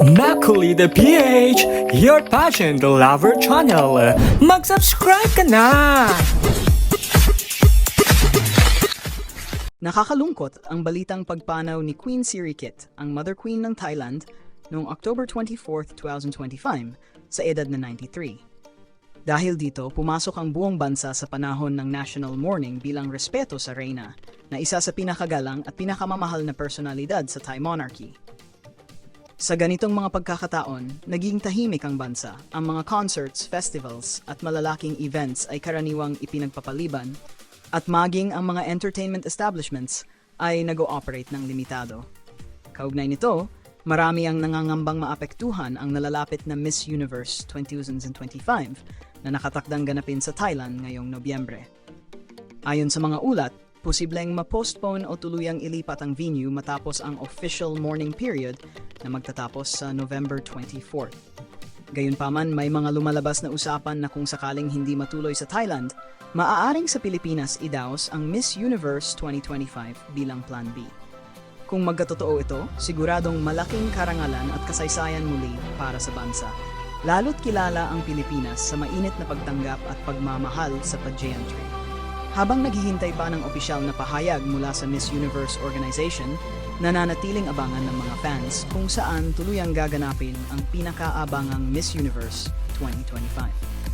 Macaulay the PH, your the lover channel. Mag-subscribe ka na! Nakakalungkot ang balitang pagpanaw ni Queen Sirikit, ang Mother Queen ng Thailand, noong October 24, 2025, sa edad na 93. Dahil dito, pumasok ang buong bansa sa panahon ng national mourning bilang respeto sa reyna, na isa sa pinakagalang at pinakamamahal na personalidad sa Thai monarchy. Sa ganitong mga pagkakataon, naging tahimik ang bansa. Ang mga concerts, festivals, at malalaking events ay karaniwang ipinagpapaliban at maging ang mga entertainment establishments ay nag-ooperate ng limitado. Kaugnay nito, marami ang nangangambang maapektuhan ang nalalapit na Miss Universe 2025 na nakatakdang ganapin sa Thailand ngayong Nobyembre. Ayon sa mga ulat, posibleng ma-postpone o tuluyang ilipat ang venue matapos ang official mourning period na magtatapos sa November 24. Gayunpaman, may mga lumalabas na usapan na kung sakaling hindi matuloy sa Thailand, maaaring sa Pilipinas idaos ang Miss Universe 2025 bilang Plan B. Kung magkatotoo ito, siguradong malaking karangalan at kasaysayan muli para sa bansa. Lalo't kilala ang Pilipinas sa mainit na pagtanggap at pagmamahal sa pageantry. Habang naghihintay pa ng opisyal na pahayag mula sa Miss Universe organization, nananatiling abangan ng mga fans kung saan tuluyang gaganapin ang pinakaabangang Miss Universe 2025.